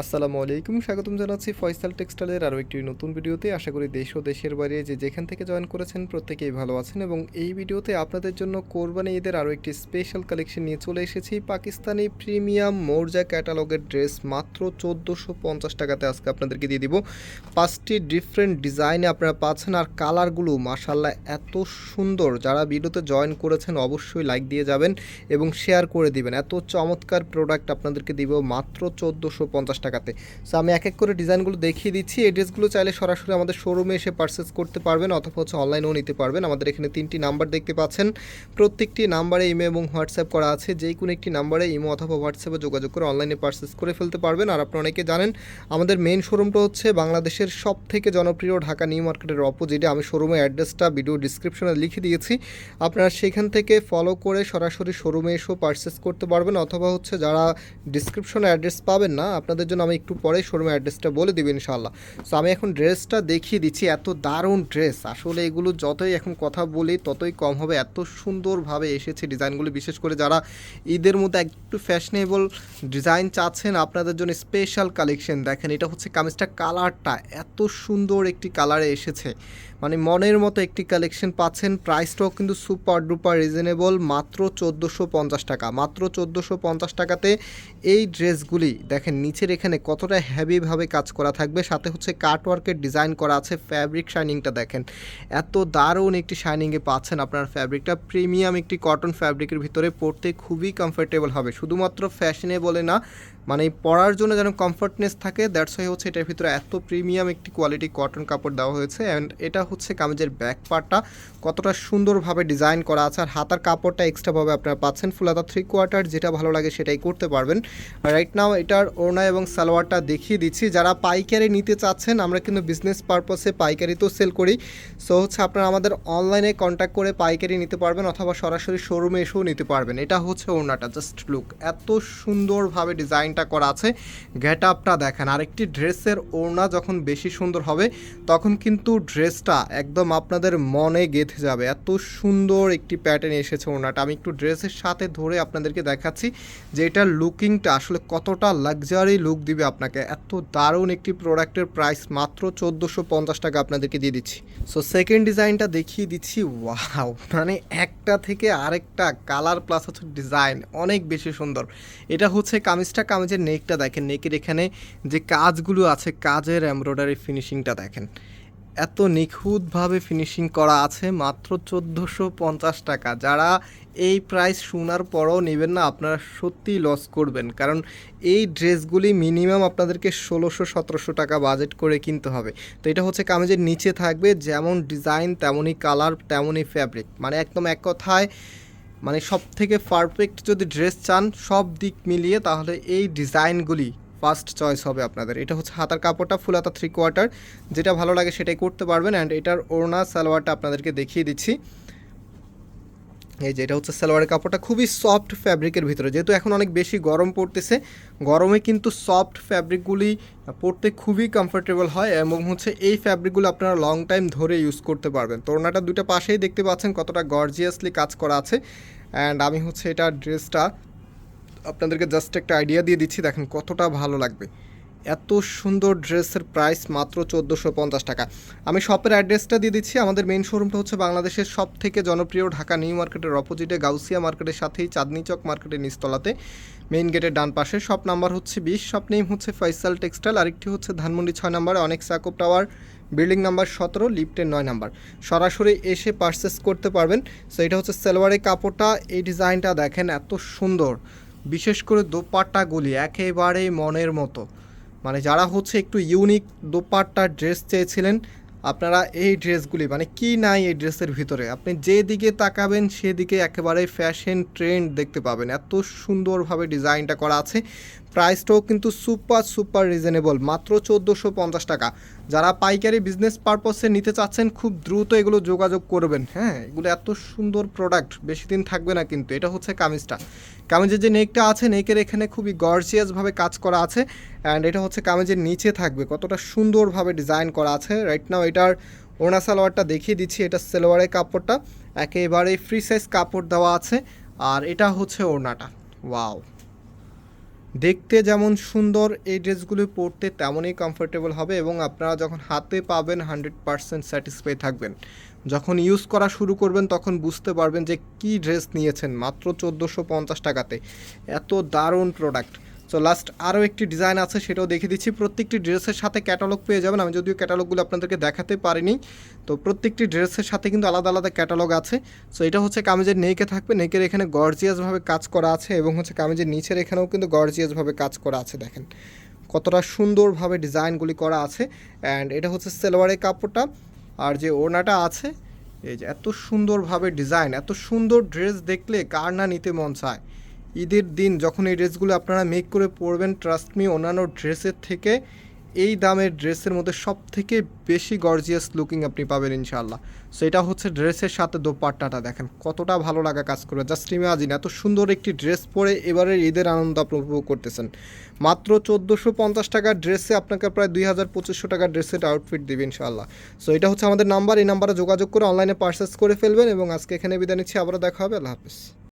আসসালামু আলাইকুম, স্বাগতম জানাচ্ছি ফয়সাল টেক্সটাইলের আরও একটি নতুন ভিডিওতে। আশা করি দেশ ও দেশের বাইরে যে যেখান থেকে জয়েন করেছেন প্রত্যেকেই ভালো আছেন এবং এই ভিডিওতে আপনাদের জন্য কোরবানি ঈদের আরও একটি স্পেশাল কালেকশন নিয়ে চলে এসেছি পাকিস্তানি প্রিমিয়াম মৌর্জা ক্যাটালগের ড্রেস, মাত্র চোদ্দোশো পঞ্চাশ টাকাতে আজকে আপনাদেরকে দিয়ে দিব। পাঁচটি ডিফারেন্ট ডিজাইনে আপনারা পাচ্ছেন আর কালারগুলো মাসাল্লাহ এত সুন্দর। যারা ভিডিওতে জয়েন করেছেন অবশ্যই লাইক দিয়ে যাবেন এবং শেয়ার করে দিবেন। এত চমৎকার প্রোডাক্ট আপনাদেরকে দিব, মাত্র চোদ্দোশো পঞ্চাশ টাকাতে। সো আমি এক এক করে ডিজাইনগুলো দেখিয়ে দিচ্ছি। এই ড্রেসগুলো চাইলে সরাসরি আমাদের শোরুমে এসে পারচেস করতে পারবেন অথবা হচ্ছে অনলাইনেও নিতে পারবেন। আমাদের এখানে তিনটি নাম্বার দেখতে পাচ্ছেন। প্রত্যেকটি নাম্বারে ইমো এবং হোয়াটসঅ্যাপ করা আছে। যেই কোনো একটি নাম্বারে ইমো অথবা হোয়াটসঅ্যাপে যোগাযোগ করে অনলাইনে পারচেস করে ফেলতে পারবেন। আর আপনারা অনেকে জানেন, আমাদের মেন শোরুমটা হচ্ছে বাংলাদেশের সব থেকে জনপ্রিয় ঢাকা নিউ মার্কেটের অপোজিটে আমি শোরুমের অ্যাড্রেসটা ভিডিও ডিসক্রিপশনে লিখে দিয়েছি। আপনারা সেখান থেকে ফলো করে সরাসরি শোরুমে এসেও পারচেস করতে পারবেন। অথবা হচ্ছে যারা ডিসক্রিপশনে অ্যাড্রেস পাবেন না, আপনাদের জন্য আমি একটু পরে শোরুমের অ্যাড্রেসটা বলে দেবেন ইনশাল্লাহ সো আমি এখন ড্রেসটা দেখিয়ে দিচ্ছি, এত দারুণ ড্রেস আসলে এগুলো যতই এখন কথা বলি, ততই কম হবে। এত সুন্দরভাবে এসেছে ডিজাইনগুলো। বিশেষ করে যারা ঈদের মধ্যে একটু ফ্যাশনেবল ডিজাইন চাচ্ছেন, আপনাদের জন্য স্পেশাল কালেকশন দেখেন, এটা হচ্ছে কামিজটা কালারটা এত সুন্দর একটি কালারে এসেছে। মানে মনের মতো একটি কালেকশন পাচ্ছেন। প্রাইসটাও কিন্তু সুপার ডুপার রিজনেবল মাত্র চোদ্দোশো পঞ্চাশ টাকা। মাত্র চোদ্দোশো পঞ্চাশ টাকাতে এই ড্রেসগুলি দেখেন, নিচের এখানে কতটা হ্যাভিভাবে কাজ করা থাকবে, সাথে হচ্ছে কাটওয়ার্কের ডিজাইন করা আছে ফ্যাব্রিক শাইনিংটা দেখেন। এত দারুণ একটি শাইনিংয়ে পাচ্ছেন আপনার ফ্যাব্রিকটা প্রিমিয়াম একটি কটন ফ্যাব্রিকের ভিতরে পড়তে খুবই কমফোর্টেবল হবে। শুধুমাত্র ফ্যাশনে বলে না মানে পরার জন্য যেন কমফর্টনেস থাকে দ্যাটস ওয়াই হচ্ছে এটার ভিতরে এত প্রিমিয়াম একটি কোয়ালিটি কটন কাপড় দেওয়া হয়েছে অ্যান্ড এটা হচ্ছে কামিজের ব্যাক পার্টটা কতটা সুন্দরভাবে ডিজাইন করা আছে আর হাতার কাপড়টা এক্সট্রাভাবে আপনারা পাচ্ছেন। ফুল হাতা থ্রি কোয়ার্টার যেটা ভালো লাগে সেটাই করতে পারবেন। রাইট নাও এটার ওড়না এবং সালোয়ারটা দেখিয়ে দিচ্ছি। যারা পাইকারি নিতে চাচ্ছেন, আমরা কিন্তু বিজনেস পারপাসে পাইকারি তো সেল করি। সো হচ্ছে আপনারা আমাদের অনলাইনে কন্ট্যাক্ট করে পাইকারি নিতে পারবেন অথবা সরাসরি শোরুমে এসেও নিতে পারবেন। এটা হচ্ছে ওড়নাটা জাস্ট লুক এত সুন্দরভাবে ডিজাইনটা করা আছে। গেট আপটা দেখেন, আরেকটি ড্রেসের ওড়না যখন বেশি সুন্দর হবে, তখন কিন্তু ড্রেসটা একদম আপনাদের মনে গেঁথে যাবে। এত সুন্দর একটি প্যাটার্ন এসেছে ওড়নাটা। আমি একটু ড্রেসের সাথে ধরে আপনাদেরকে দেখাচ্ছি যে এটার লুকিংটা আসলে কতটা লাক্সারি লুক দিবে আপনাকে। এত দারুণ একটি প্রোডাক্টের প্রাইস মাত্র চোদ্দোশো পঞ্চাশ টাকা আপনাদেরকে দিয়ে দিচ্ছি। সো সেকেন্ড ডিজাইনটা দেখিয়ে দিচ্ছি। ওয়াও মানে একটা থেকে আরেকটা কালার প্লাস হচ্ছে ডিজাইন অনেক বেশি সুন্দর। এটা হচ্ছে কামিজটা। কামিজের নেকটা দেখেন, নেকের এখানে যে কাজগুলো আছে, কাজের এমব্রয়ডারি ফিনিশিংটা দেখেন। এত নিখুঁতভাবে ফিনিশিং করা আছে, মাত্র চোদ্দোশো পঞ্চাশ টাকা। যারা এই প্রাইস শোনার পরও নেবেন না, আপনারা সত্যিই লস করবেন। কারণ এই ড্রেসগুলি মিনিমাম আপনাদেরকে ষোলোশো সতেরোশো টাকা বাজেট করে কিনতে হবে। তো এটা হচ্ছে কামিজের নিচে থাকবে, যেমন ডিজাইন তেমনই কালার তেমনই ফ্যাব্রিক মানে একদম এক কথায় মানে সব থেকে পারফেক্ট যদি ড্রেস চান, সব দিক মিলিয়ে তাহলে এই ডিজাইনগুলি ফার্স্ট চয়েস হবে আপনাদের। এটা হচ্ছে হাতার কাপড়টা, ফুল হাতা থ্রি কোয়ার্টার যেটা ভালো লাগে সেটাই করতে পারবেন। অ্যান্ড এটার ওড়না, সালোয়ারটা আপনাদেরকে দেখিয়ে দিচ্ছি। এই যে, এটা হচ্ছে সালোয়ারের কাপড়টা খুবই সফট ফ্যাব্রিকের ভিতরে। যেহেতু এখন অনেক বেশি গরম পড়তেছে, গরমে কিন্তু সফট ফ্যাব্রিকগুলি পরতে খুবই কমফোর্টেবল হয় এবং হচ্ছে এই ফ্যাব্রিকগুলো আপনারা লং টাইম ধরে ইউজ করতে পারবেন। তোড়নাটা দুটো পাশেই দেখতে পাচ্ছেন কতটা গর্জিয়াসলি কাজ করা আছে। অ্যান্ড আমি হচ্ছে এটা ড্রেসটা আপনাদেরকে জাস্ট একটা আইডিয়া দিয়ে দিচ্ছি, দেখেন কতটা ভালো লাগবে। এত সুন্দর ড্রেসের প্রাইস মাত্র চোদ্দোশো পঞ্চাশ টাকা। আমি শপের অ্যাড্রেসটা দিয়ে দিচ্ছি। আমাদের মেইন শোরুমটা হচ্ছে বাংলাদেশের সব থেকে জনপ্রিয় ঢাকা নিউ মার্কেটের অপোজিটে গাউসিয়া মার্কেটের সাথেই চাঁদনি চক মার্কেটের নিচতলাতে। মেইন গেটের ডান পাশে শপ নাম্বার হচ্ছে বিশ। শপ নেম হচ্ছে ফয়সাল টেক্সটাইল আরেকটি হচ্ছে ধানমন্ডি ছয় নাম্বার, অনেক সাকোপ টাওয়ার বিল্ডিং নাম্বার সতেরো লিফটের নয় নাম্বার। সরাসরি এসে পারচেস করতে পারবেন। সো এটা হচ্ছে সালোয়ারের কাপড়টা। এই ডিজাইনটা দেখেন এত সুন্দর। বিশেষ করে দোপাট্টাগুলি একেবারেই মনের মতো। মানে যারা হচ্ছে একটু ইউনিক দোপাট্টার ড্রেস চেয়েছিলেন, আপনারা এই ড্রেসগুলি মানে কি নাই এই ড্রেসের ভিতরে? আপনি যেদিকে তাকাবেন, সেদিকে একেবারে ফ্যাশন ট্রেন্ড দেখতে পাবেন। এত সুন্দরভাবে ডিজাইনটা করা আছে। প্রাইসটাও কিন্তু সুপার সুপার রিজনেবল মাত্র চোদ্দোশো পঞ্চাশ টাকা। যারা পাইকারি বিজনেস পারপসে নিতে চাচ্ছেন, খুব দ্রুত এগুলো যোগাযোগ করবেন। হ্যাঁ এগুলো এত সুন্দর প্রোডাক্ট বেশি দিন থাকবে না কিন্তু, এটা হচ্ছে কামিজটা। কামিজের যে নেকটা আছে, নেকের এখানে খুবই গর্জিয়াসভাবে কাজ করা আছে অ্যান্ড এটা হচ্ছে কামিজের নিচে থাকবে। কতটা সুন্দরভাবে ডিজাইন করা আছে। রাইট নাও এটার ওনা সালোয়ারটা দেখিয়ে দিচ্ছি, এটা সালোয়ারের কাপড়টা। একেবারে ফ্রি সাইজ কাপড় দেওয়া আছে, আর এটা হচ্ছে ওড়নাটা। ওয়াও দেখতে যেমন সুন্দর, এই ড্রেসগুলো পরতে তেমনই কমফোর্টেবল হবে এবং আপনারা যখন হাতে পাবেন হান্ড্রেড পারসেন্ট স্যাটিসফাই থাকবেন। যখন ইউজ করা শুরু করবেন তখন বুঝতে পারবেন যে কী ড্রেস নিয়েছেন মাত্র চোদ্দোশো পঞ্চাশ টাকাতে। এত দারুণ প্রোডাক্ট সো লাস্ট আরও একটি ডিজাইন আছে, সেটাও দেখে দিচ্ছি। প্রত্যেকটি ড্রেসের সাথে ক্যাটালগ পেয়ে যাবেন। আমি যদিও ক্যাটালগুলো আপনাদেরকে দেখাতে পারিনি, তো প্রত্যেকটি ড্রেসের সাথে কিন্তু আলাদা আলাদা ক্যাটালগ আছে। সো এটা হচ্ছে কামিজের নেকে থাকবে। নেকের এখানে গর্জিয়াসভাবে কাজ করা আছে এবং হচ্ছে কামিজের নিচের এখানেও কিন্তু গর্জিয়াসভাবে কাজ করা আছে, দেখেন। কতটা সুন্দরভাবে ডিজাইনগুলি করা আছে। অ্যান্ড এটা হচ্ছে সেলোয়ারের কাপড়টা। আর যে ওড়নাটা আছে, এই যে এত সুন্দরভাবে ডিজাইন এত সুন্দর ড্রেস দেখলে কার না নিতে মন চায়? ঈদের দিন যখন এই ড্রেসগুলো আপনারা মেক করে পরবেন ট্রাস্ট মি অন্যান্য ড্রেসের থেকে এই দামের ড্রেসের মধ্যে সব থেকে বেশি গর্জিয়াস লুকিং আপনি পাবেন ইনশাল্লাহ সো এটা হচ্ছে ড্রেসের সাথে দোপাট্টাটা দেখেন, কতটা ভালো লাগা কাজ করবে। জাস্ট ইমাজিন এত সুন্দর একটি ড্রেস পরে এবারের ঈদের আনন্দ আপনি উপভোগ করতেছেন। মাত্র চোদ্দোশো পঞ্চাশ টাকার ড্রেসে আপনাকে প্রায় দুই হাজার পঁচিশশো টাকার ড্রেসের আউটফিট দিবে ইনশাল্লাহ সো এটা হচ্ছে আমাদের নাম্বার এই নাম্বারে যোগাযোগ করে অনলাইনে পার্সেস করে ফেলবেন এবং আজকে এখানে বিদায় নিচ্ছি, আবারও দেখা হবে, আল্লাহ হাফিজ।